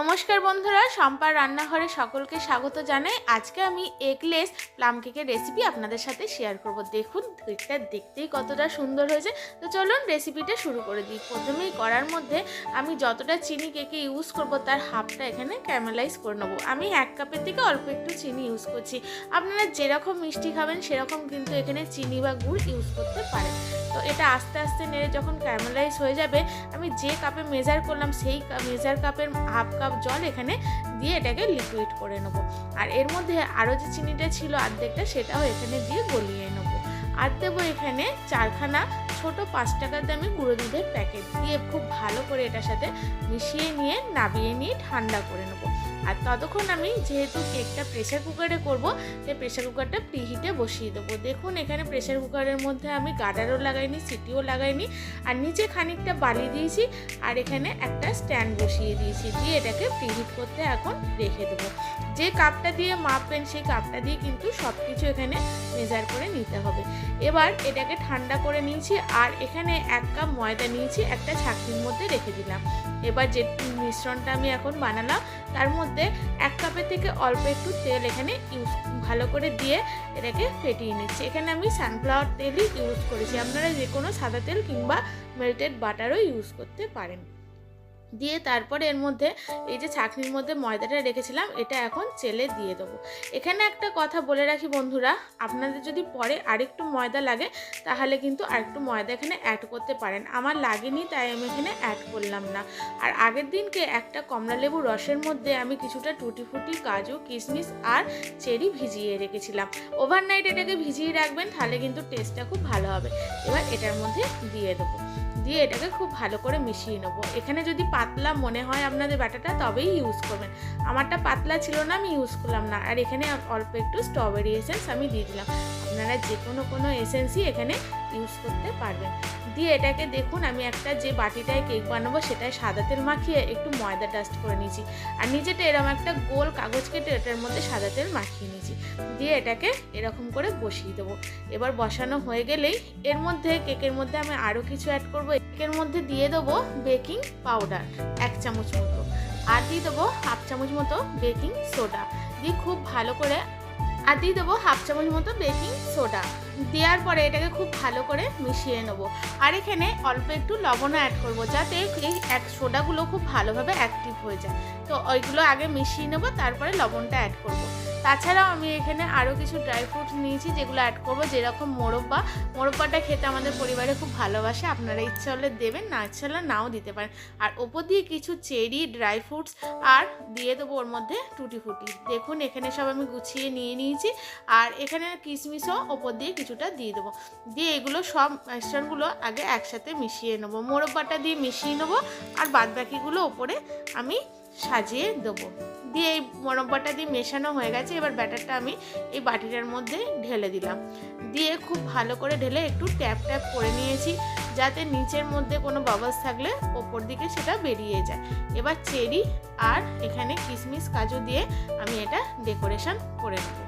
নমস্কার বন্ধুরা সম্পার রান্নাঘরে সকলকে স্বাগত জানাই। আজকে আমি এগলেস প্লাম কেকের রেসিপি আপনাদের সাথে শেয়ার করব। দেখুন, কেকটা দেখতেই কতটা সুন্দর হয়েছে। তো চলুন রেসিপিটা শুরু করে দিই। প্রথমেই করার মধ্যে আমি যতটা চিনি কেকে ইউজ করব, তার হাফটা এখানে ক্যারামেলাইজ করে নেব। আমি এক কাপের থেকে অল্প একটু চিনি ইউজ করছি। আপনারা যেরকম মিষ্টি খাবেন, সেরকম কিন্তু এখানে চিনি বা গুড় ইউজ করতে পারেন। তো এটা আস্তে আস্তে নেড়ে যখন ক্যারামেলাইজ হয়ে যাবে, আমি যে কাপে মেজার করলাম, সেই মেজার কাপের হাফ কাপ জল এখানে দিয়ে এটাকে লিকুইড করে নেব। আর এর মধ্যে আরও যে চিনিটা ছিল আর্ধেকটা সেটাও এখানে দিয়ে গলিয়ে নেব। আর দেবো এখানে চারখানা ছোট পাঁচ টাকার দামি গুঁড়ো দুধের প্যাকেট দিয়ে খুব ভালো করে এটার সাথে মিশিয়ে নিয়ে, নাবিয়ে নিয়ে ঠান্ডা করে নেব। আর ততক্ষণ আমি যেহেতু কেকটা প্রেশার কুকারে করব সেই প্রেশার কুকারটা প্রিহিটে বসিয়ে দেবো। দেখুন, এখানে প্রেশার কুকারের মধ্যে আমি গার্ডারও লাগাইনি, সিটিও লাগাইনি, আর নিচে খানিকটা বালি দিয়েছি, আর এখানে একটা স্ট্যান্ড বসিয়ে দিয়েছি, দিয়ে এটাকে প্রিহিট করতে এখন রেখে দেবো। যে কাপটা দিয়ে মাপবেন, সেই কাপটা দিয়ে কিন্তু সব কিছু এখানে মেজার করে নিতে হবে। এবার এটাকে ঠান্ডা করে নিয়েছি, আর এখানে এক কাপ ময়দা নিয়েছি, একটা ছাকনির মধ্যে রেখে দিলাম। এবার যে মিশ্রণটা আমি এখন বানালাম, তার মধ্যে এক কাপের থেকে অল্প একটু তেল এখানে ইউজ ভালো করে দিয়ে এটাকে ফেটিয়ে নিচ্ছি। এখানে আমি সানফ্লাওয়ার তেলই ইউজ করেছি। আপনারা যে কোনো সাদা তেল কিংবা মেল্টেড বাটারও ইউজ করতে পারেন। দিয়ে তারপরে এর মধ্যে এই যে ছাঁকনির মধ্যে ময়দাটা রেখেছিলাম, এটা এখন চেলে দিয়ে দেবো। এখানে একটা কথা বলে রাখি বন্ধুরা, আপনাদের যদি পরে আরেকটু ময়দা লাগে, তাহলে কিন্তু আরেকটু ময়দা এখানে অ্যাড করতে পারেন। আমার লাগেনি, তাই আমি এখানে অ্যাড করলাম না। আর আগের দিনকে একটা কমলা লেবু রসের মধ্যে আমি কিছুটা টুটি ফুটি কাজু, কিশমিশ আর চেরি ভিজিয়ে রেখেছিলাম। ওভারনাইট এটাকে ভিজিয়ে রাখবেন, তাহলে কিন্তু টেস্টটা খুব ভালো হবে। এবার এটার মধ্যে দিয়ে দেবো। দিয়ে এটাকে খুব ভালো করে মিশিয়ে নেব। এখানে যদি পাতলা মনে হয় আপনাদের ব্যাটাটা তবেই ইউজ করবেন। আমারটা পাতলা ছিল না, আমি ইউজ করলাম না। আর এখানে অল্প একটু স্ট্রবেরি এসেন্স আমি দিয়ে দিলাম। আপনারা যে কোনো কোনো এসেন্সই এখানে ইউজ করতে পারবেন। দিয়ে এটাকে দেখুন, আমি একটা যে বাটিটায় কেক বানাবো, সেটায় সাদা তেল মাখিয়ে একটু ময়দা ডাস্ট করে নিয়েছি। আর নিজেটা এরকম একটা গোল কাগজ কেটে এটার মধ্যে সাদা তেল মাখিয়ে নিয়েছি। দিয়ে এটাকে এরকম করে বসিয়ে দেবো। এবার বসানো হয়ে গেলেই এর মধ্যে কেকের মধ্যে আমি আরও কিছু অ্যাড করব। কেকের মধ্যে দিয়ে দেবো বেকিং পাউডার এক চামচ মতো। আর দিয়ে দেবো হাফ চামচ মতো বেকিং সোডা দিয়ে খুব ভালো করে আর দিয়ে দেবো হাফ চামচ মতো বেকিং সোডা। দেওয়ার পরে এটাকে খুব ভালো করে মিশিয়ে নেব। আর এখানে অল্প একটু লবণও অ্যাড করব, যাতে এই এক সোডাগুলো খুব ভালোভাবে অ্যাক্টিভ হয়ে যায়। তো ওইগুলো আগে মিশিয়ে নেব, তারপরে লবণটা অ্যাড করব। তাছাড়াও আমি এখানে আরও কিছু ড্রাই ফ্রুটস নিয়েছি যেগুলো অ্যাড করব, যেরকম মোরব্বা। মোরব্বাটা খেতে আমাদের পরিবারে খুব ভালোবাসে, আপনারা ইচ্ছা হলে দেবেন, না ইচ্ছা হলে নাও দিতে পারেন। আর ওপর দিয়ে কিছু চেরি ড্রাই ফ্রুটস আর দিয়ে দেবো ওর মধ্যে টুটি ফুটি দেখুন, এখানে সব আমি গুছিয়ে নিয়ে নিয়েছি, আর এখানে কিশমিশও ওপর দিয়ে কিছুটা দিয়ে দেবো। দিয়ে এগুলো সব মিশ্রণগুলো আগে একসাথে মিশিয়ে নেব। মোরব্বাটা দিয়ে মিশিয়ে নেব, আর বাদবাকিগুলো ওপরে আমি সাজিয়ে দেবো। দিয়ে এই মরব্বাটা দিয়ে মেশানো হয়ে গেছে, এবার ব্যাটারটা আমি এই বাটিটার মধ্যে ঢেলে দিলাম। দিয়ে খুব ভালো করে ঢেলে একটু ট্যাপ ট্যাপ করে নিয়েছি, যাতে নিচের মধ্যে কোনো বাবলস থাকলে ওপর দিকে সেটা বেরিয়ে যায়। এবার চেরি আর এখানে কিশমিশ কাজু দিয়ে আমি এটা ডেকোরেশন করে নেব।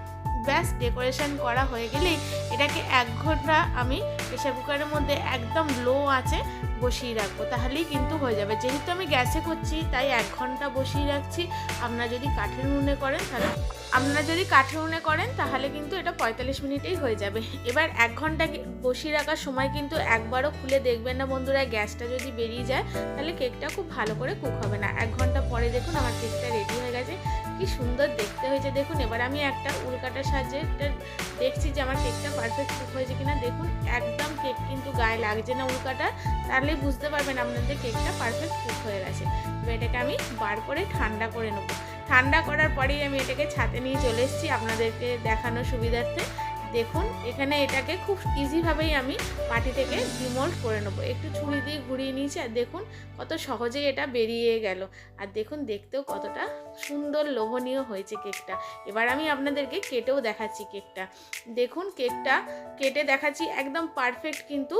ব্যাস ডেকোরেশন করা হয়ে গেলেই এটাকে এক ঘণ্টা আমি প্রেশার কুকারের মধ্যে একদম লো আছে বসিয়ে রাখব। তাহলেই কিন্তু হয়ে যাবে। যেহেতু আমি গ্যাসে করছি, তাই এক ঘণ্টা বসিয়ে রাখছি। আপনারা যদি কাঠের উনুনে করেন তাহলে, আপনারা যদি কাঠের উনে করেন তাহলে কিন্তু এটা পঁয়তাল্লিশ মিনিটেই হয়ে যাবে। এবার এক ঘণ্টা বসিয়ে রাখার সময় কিন্তু একবারও খুলে দেখবেন না বন্ধুরা, গ্যাসটা যদি বেরিয়ে যায়, তাহলে কেকটা খুব ভালো করে কুক হবে না। এক ঘণ্টা পরে দেখুন আমার কেকটা রেডি হয়ে গেছে। কি সুন্দর দেখতে হয়েছে। দেখুন, এবার আমি একটা উল্কাটার সাহায্যে দেখছি যে আমার কেকটা পারফেক্ট কুক হয়েছে কিনা। দেখুন, একদম কেক কিন্তু গায়ে লাগছে না উল্কাটা। তাহলে বুঝতে পারবেন আপনাদের কেকটা পারফেক্ট কুক হয়ে গেছে। এবার এটাকে আমি বার করে ঠান্ডা করে নেব। ঠান্ডা করার পরেই আমি এটাকে ছাতে নিয়ে চলে এসেছি আপনাদেরকে দেখানোর সুবিধার্থে। দেখুন, এখানে এটাকে খুব ইজিভাবেই আমি মাটি থেকে ডিমোল্ড করে নেব। একটু ছুরি দিয়ে ঘুরিয়ে নিয়েছি আর দেখুন কত সহজেই এটা বেরিয়ে গেল। আর দেখুন, দেখতেও কতটা সুন্দর লোভনীয় হয়েছে কেকটা। এবার আমি আপনাদেরকে কেটেও দেখাচ্ছি কেকটা। দেখুন, কেকটা কেটে দেখাচ্ছি, একদম পারফেক্ট কিন্তু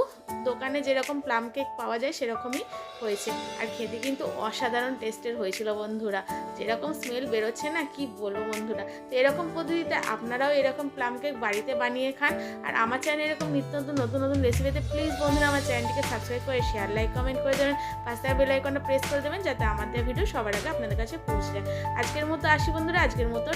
দোকানে যেরকম প্লাম কেক পাওয়া যায় সেরকমই হয়েছে। আর খেতে কিন্তু অসাধারণ টেস্টের হয়েছিল বন্ধুরা। যেরকম স্মেল বেরোচ্ছে না, কি বলব বন্ধুরা? তো এরকম পদ্ধতিতে আপনারাও এরকম প্লাম কেক বাড়িতে বানিয়ে খান। আর আমার চ্যানেল এরকম নিত্য নতুন নতুন নতুন রেসিপিতে প্লিজ বন্ধুরা আমার চ্যানেলটিকে সাবস্ক্রাইব করে শেয়ার লাইক কমেন্ট করে দেবেন। পাশে বেল আইকনটা প্রেস করে দেবেন, যাতে আমাদের ভিডিও সবার আগে আপনাদের কাছে পৌঁছে যায়। আজকের মতো আসি বন্ধুরা, আজকের মতো